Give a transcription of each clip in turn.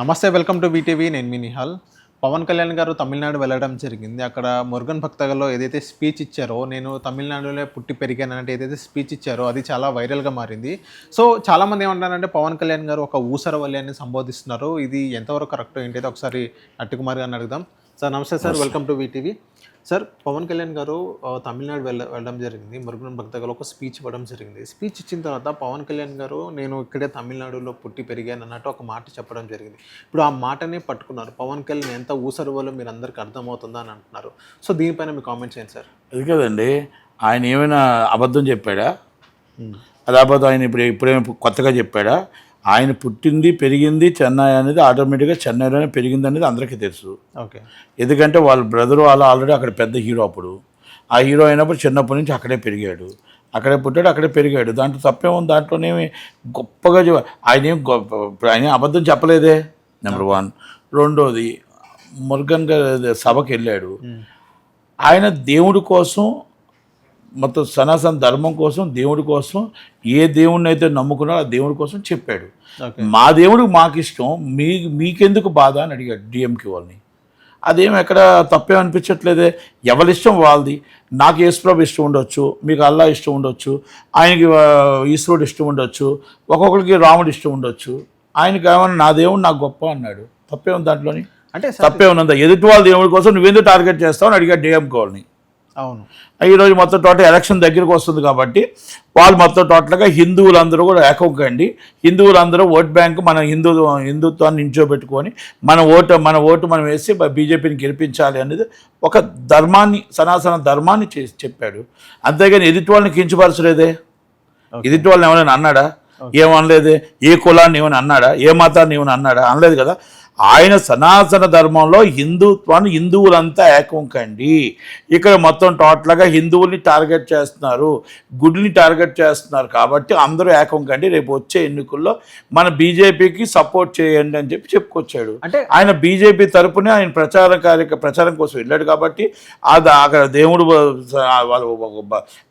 నమస్తే welcome to BTV. నేను మీ నిహాల్. పవన్ కళ్యాణ్ గారు తమిళనాడు వెళ్ళడం జరిగింది. అక్కడ మురుగన్ భక్తగలో ఏదైతే స్పీచ్ ఇచ్చారో నేను తమిళనాడులో పుట్టి పెరిగానంటే ఏదైతే స్పీచ్ ఇచ్చారో అది చాలా వైరల్గా మారింది. సో చాలామంది ఏమంటారంటే పవన్ కళ్యాణ్ గారు ఒక ఊసరవల్లి అని సంబోధిస్తున్నారు. ఇది ఎంతవరకు కరెక్ట్ ఏంటైతే ఒకసారి అట్టుకుమార్ గారిని అడుగుదాం. సార్ నమస్తే sir. Welcome to BTV. Sir Pawan Kalyan garu Tamil Nadu వెళ్ళ వెళ్ళడం జరిగింది. మురుగన్ భక్తగలో ఒక స్పీచ్ ఇవ్వడం జరిగింది. స్పీచ్ ఇచ్చిన తర్వాత పవన్ కళ్యాణ్ గారు నేను ఇక్కడే తమిళనాడులో పుట్టి పెరిగాను అన్నట్టు ఒక మాట చెప్పడం జరిగింది. ఇప్పుడు ఆ మాటనే పట్టుకున్నారు. పవన్ కళ్యాణ్ ఎంత ఊసరువలో మీరు అందరికీ అర్థమవుతుందా అని అంటున్నారు. సో దీనిపైన మీ కామెంట్ చేయండి సార్. అది కదండి. ఆయన ఏమైనా అబద్ధం చెప్పాడా? అది అబద్ధం ఆయన ఇప్పుడు ఇప్పుడేమైనా కొత్తగా చెప్పాడా? ఆయన పుట్టింది పెరిగింది చెన్నై అనేది ఆటోమేటిక్గా చెన్నైలోనే పెరిగింది అనేది అందరికీ తెలుసు. ఓకే. ఎందుకంటే వాళ్ళ బ్రదర్ వాళ్ళు ఆల్రెడీ అక్కడ పెద్ద హీరో అప్పుడు. ఆ హీరో అయినప్పుడు చిన్నప్పటి నుంచి అక్కడే పెరిగాడు. అక్కడే పుట్టాడు అక్కడే పెరిగాడు. దాంట్లో తప్పేముంది దాంట్లోనేమి గొప్పగా ఆయన ఏం గొప్ప ఆయన అబద్ధం చెప్పలేదే? నెంబర్ వన్ రెండోది మురుగన్ గారి సభకి వెళ్ళాడు ఆయన దేవుడి కోసం మొత్తం సనాతన ధర్మం కోసం దేవుడి కోసం ఏ దేవుడిని అయితే నమ్ముకున్నాడో ఆ దేవుడి కోసం చెప్పాడు. మా దేవుడు మాకు ఇష్టం మీ మీకెందుకు బాధ అని అడిగాడు డిఎంకి వాళ్ళని. అదేం ఎక్కడ తప్పే అనిపించట్లేదే. ఎవరి ఇష్టం వాళ్ళది. నాకు యేసుప్రభు ఇష్టం ఉండొచ్చు మీకు అల్లా ఇష్టం ఉండొచ్చు ఆయనకి ఈశ్వరుడు ఇష్టం ఉండొచ్చు ఒక్కొక్కరికి రాముడు ఇష్టం ఉండొచ్చు. ఆయనకి ఏమన్నా నా దేవుడు నాకు గొప్ప అన్నాడు. తప్పే ఉంది దాంట్లోని? అంటే సార్ తప్పే ఉన్నదా ఎదుటి వాళ్ళ దేవుడి కోసం నువ్వెందుకు టార్గెట్ చేస్తావు అని అడిగాడు డిఎంకి వాళ్ళని. అవును. ఈరోజు మొత్తం టోటల్ ఎలక్షన్ దగ్గరికి వస్తుంది కాబట్టి వాళ్ళు మొత్తం టోటల్గా హిందువులందరూ కూడా ఏకంకండి హిందువులందరూ ఓట్ బ్యాంక్ మన హిందూ హిందుత్వాన్ని నించోబెట్టుకొని మన ఓటు మన ఓటు మనం వేసి బీజేపీని గెలిపించాలి అనేది ఒక ధర్మాన్ని సనాతన ధర్మాన్ని చేసి చెప్పాడు. అంతేగాని ఎదుటి వాళ్ళని కించపరచలేదే. ఎదుటి వాళ్ళని ఏమైనా అన్నాడా? ఏమనలేదే? ఏ కులాన్ని ఏమైనా అన్నాడా? ఏ మతాన్ని ఏమైనా అన్నాడా? అనలేదు కదా? ఆయన సనాతన ధర్మంలో హిందుత్వాన్ని హిందువులంతా ఏకం కండి ఇక్కడ మొత్తం టోటల్గా హిందువుల్ని టార్గెట్ చేస్తున్నారు గుడిని టార్గెట్ చేస్తున్నారు కాబట్టి అందరూ ఏకం కండి రేపు వచ్చే ఎన్నికల్లో మన బీజేపీకి సపోర్ట్ చేయండి అని చెప్పి చెప్పుకొచ్చాడు. అంటే ఆయన బీజేపీ తరపునే ఆయన ప్రచార కార్య ప్రచారం కోసం వెళ్ళాడు కాబట్టి అది అక్కడ దేవుడు వాళ్ళు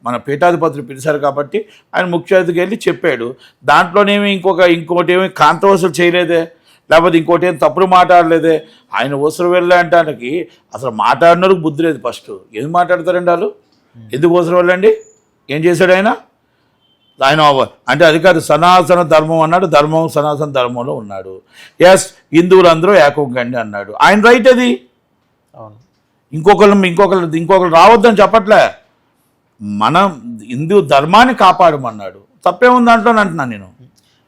మన పీఠాధిపతులు పిలిచారు కాబట్టి ఆయన ముఖ్య అతిథికి వెళ్ళి చెప్పాడు. దాంట్లోనేమి ఇంకొక ఇంకోటి ఏమి కాంట్రవర్సల్ చేయలేదే? లేకపోతే ఇంకోటి ఏం తప్పుడు మాట్లాడలేదే. ఆయన ఊసరు వెళ్ళంటానికి అసలు మాట్లాడినారు బుద్ధి లేదు ఫస్ట్. ఏం మాట్లాడతారండి వాళ్ళు? ఎందుకు ఊసరు వెళ్ళండి? ఏం చేశాడు ఆయన? ఆయన అంటే అది కాదు సనాతన ధర్మం అన్నాడు ధర్మం సనాతన ధర్మంలో ఉన్నాడు. ఎస్ హిందువులందరూ ఏకంగండి అన్నాడు. ఆయన రైట్ అది. అవును. ఇంకొకరు ఇంకొకరు ఇంకొకరు రావద్దని చెప్పట్లే. మనం హిందూ ధర్మాన్ని కాపాడమన్నాడు. తప్పే ఉంది దాంట్లో అంటున్నాను నేను.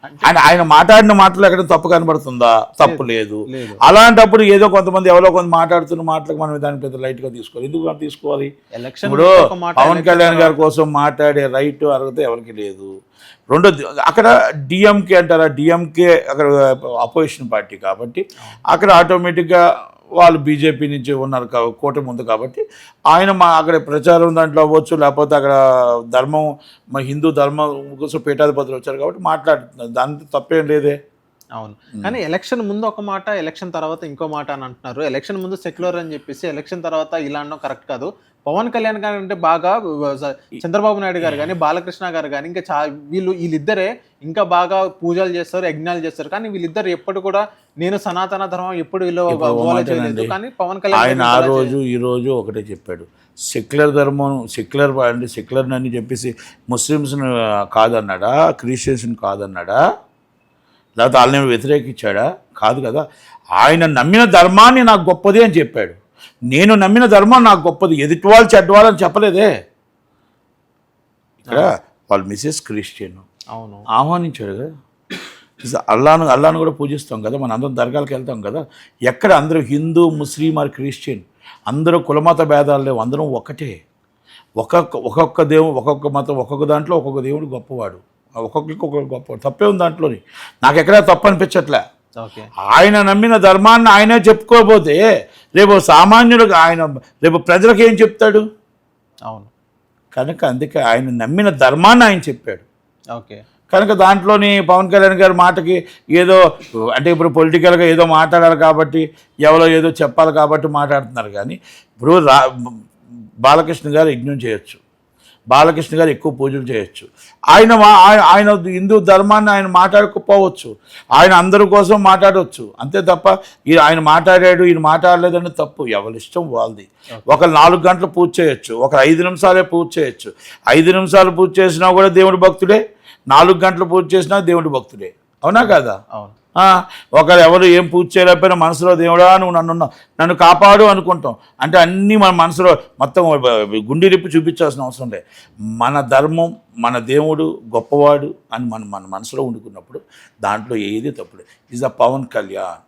ఆయన ఆయన మాట్లాడిన మాటలు ఎక్కడ తప్పు కనబడుతుందా? తప్పు లేదు అలాంటప్పుడు ఏదో కొంతమంది ఎవరో కొంత మాట్లాడుతున్న మాటలకు మనం దాన్ని పెద్ద లైట్గా తీసుకోవాలి. ఎందుకు తీసుకోవాలి? ఎలక్షన్ ఇప్పుడు పవన్ కళ్యాణ్ గారి కోసం మాట్లాడే రైట్ అర్హత ఎవరికి లేదు. రెండోది అక్కడ డిఎంకే అంటారా? డిఎంకే అక్కడ అపోజిషన్ పార్టీ కాబట్టి అక్కడ ఆటోమేటిక్గా వాళ్ళు బీజేపీ నుంచి ఉన్నారు కూటమి ఉంది కాబట్టి ఆయన మా అక్కడ ప్రచారం దాంట్లో అవ్వచ్చు లేకపోతే అక్కడ ధర్మం మా హిందూ ధర్మం కోసం పీఠాధిపతులు వచ్చారు కాబట్టి మాట్లాడుతున్నారు. దాంతో తప్పేం లేదే. అవును. కానీ ఎలక్షన్ ముందు ఒక మాట ఎలక్షన్ తర్వాత ఇంకో మాట అని అంటున్నారు. ఎలక్షన్ ముందు సెక్యులర్ అని చెప్పేసి ఎలక్షన్ తర్వాత ఇలా అనడం కరెక్ట్ కాదు. పవన్ కళ్యాణ్ గారు అంటే బాగా చంద్రబాబు నాయుడు గారు కానీ బాలకృష్ణ గారు కానీ ఇంకా చా వీళ్ళు వీళ్ళిద్దరే ఇంకా బాగా పూజలు చేస్తారు యజ్ఞాలు చేస్తారు. కానీ వీళ్ళిద్దరు ఎప్పుడు కూడా నేను సనాతన ధర్మం ఎప్పుడు వీళ్ళు చేయలేదు. కానీ పవన్ కళ్యాణ్ ఆయన ఆ రోజు ఈ రోజు ఒకటే చెప్పాడు. సెక్యులర్ ధర్మం సెక్యులర్ అంటే సెక్యులర్ అని చెప్పేసి ముస్లిమ్స్ని కాదన్నాడా క్రిస్టియన్స్ని కాదన్నాడా? లేకపోతే వాళ్ళని వ్యతిరేకించాడా? కాదు కదా. ఆయన నమ్మిన ధర్మాన్ని నాకు గొప్పది అని చెప్పాడు. నేను నమ్మిన ధర్మం నాకు గొప్పది. ఎదుటి వాళ్ళు చెడ్డవాళ్ళని చెప్పలేదే. ఇక్కడ వాళ్ళ మిసెస్ క్రిస్టియన్ అవును. ఆహ్వానించాడు కదా. అల్లాను అల్లాను కూడా పూజిస్తాం కదా. మన అందరం దర్గాలకు వెళ్తాం కదా. ఎక్కడ అందరూ హిందూ ముస్లిం ఆర్ క్రిస్టియన్ అందరూ కులమత భేదాలు లేవు. అందరం ఒకటే. ఒక్కొక్క ఒక్కొక్క దేవుడు ఒక్కొక్క మతం ఒక్కొక్క దాంట్లో ఒక్కొక్క దేవుడు గొప్పవాడు. ఒక్కొక్కరికి ఒక్కొక్క గొప్పవాడు తప్పే ఉంది దాంట్లోని. నాకు ఎక్కడా తప్పు అనిపించట్లే ఓకే. ఆయన నమ్మిన ధర్మాన్ని ఆయనే చెప్పుకోకపోతే రేపు సామాన్యుడికి ఆయన రేపు ప్రజలకు ఏం చెప్తాడు? అవును. కనుక అందుకే ఆయన నమ్మిన ధర్మాన్ని ఆయన చెప్పాడు. ఓకే. కనుక దాంట్లోని పవన్ కళ్యాణ్ గారి మాటకి ఏదో అంటే ఇప్పుడు పొలిటికల్గా ఏదో మాట్లాడాలి కాబట్టి ఎవరో ఏదో చెప్పాలి కాబట్టి మాట్లాడుతున్నారు కానీ ఇప్పుడు రా బాలకృష్ణ గారు యజ్ఞం చేయొచ్చు. బాలకృష్ణ గారు ఎక్కువ పూజలు చేయొచ్చు. ఆయన ఆయన హిందూ ధర్మాన్ని ఆయన మాట్లాడకపోవచ్చు. ఆయన అందరి కోసం మాట్లాడవచ్చు అంతే తప్ప ఈ ఆయన మాట్లాడాడు ఈయన మాట్లాడలేదని తప్పు. ఎవరి ఇష్టం వాళ్ళది. ఒక నాలుగు గంటలు పూజ చేయొచ్చు. ఒక ఐదు నిమిషాలే పూజ చేయొచ్చు. ఐదు నిమిషాలు పూజ చేసినా కూడా దేవుడి భక్తుడే. నాలుగు గంటలు పూజ చేసినా దేవుడి భక్తుడే. అవునా కదా? అవును. ఒకరు ఎవరు ఏం పూజ చేయలేకపోయినా మనసులో దేవుడా నువ్వు నన్ను నన్ను కాపాడు అనుకుంటాం. అంటే అన్నీ మన మనసులో మొత్తం గుండె రిప్పి చూపించాల్సిన అవసరం లేదు. మన ధర్మం మన దేవుడు గొప్పవాడు అని మన మన మనసులో ఉండుకున్నప్పుడు దాంట్లో ఏది తప్పులేదు ఈజ్ అ పవన్ కళ్యాణ్.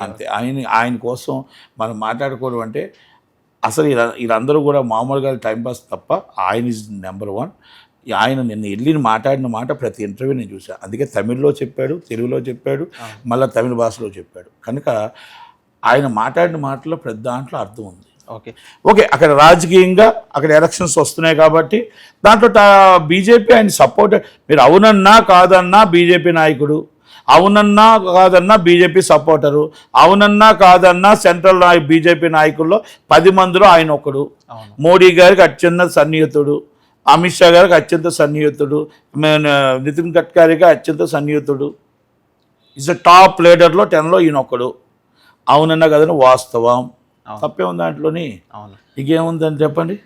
అంతే. ఆయన ఆయన కోసం మనం మాట్లాడుకోవడం అంటే అసలు ఇలా వీళ్ళందరూ కూడా మామూలుగా టైంపాస్ తప్ప ఆయన ఇస్ నెంబర్ వన్ ఆయన నిన్న వెళ్ళిన మాట్లాడిన మాట ప్రతి ఇంటర్వ్యూ నేను చూసాను అందుకే తమిళ్ళో చెప్పాడు తెలుగులో చెప్పాడు మళ్ళీ తమిళ భాషలో చెప్పాడు. కనుక ఆయన మాట్లాడిన మాటలో ప్రతి దాంట్లో అర్థం ఉంది. ఓకే. ఓకే అక్కడ రాజకీయంగా అక్కడ ఎలక్షన్స్ వస్తున్నాయి కాబట్టి దాంట్లో బీజేపీ ఆయన సపోర్ట్ మీరు అవునన్నా కాదన్నా బీజేపీ నాయకుడు అవునన్నా కాదన్నా బీజేపీ సపోర్టరు అవునన్నా కాదన్నా సెంట్రల్ నాయ బీజేపీ నాయకుల్లో పది మందిలో ఆయన ఒకడు. మోడీ గారికి అత్యంత సన్నిహితుడు. అమిత్ షా గారికి అత్యంత సన్నిహితుడు నితిన్ గడ్కరీకి అత్యంత సన్నిహితుడు. ఇస్ అ టాప్ లీడర్లో టెన్లో ఈయన ఒకడు అవునన్నా కదని వాస్తవం. తప్పే ఉంది దాంట్లోని? అవును. ఇంకేముందని చెప్పండి?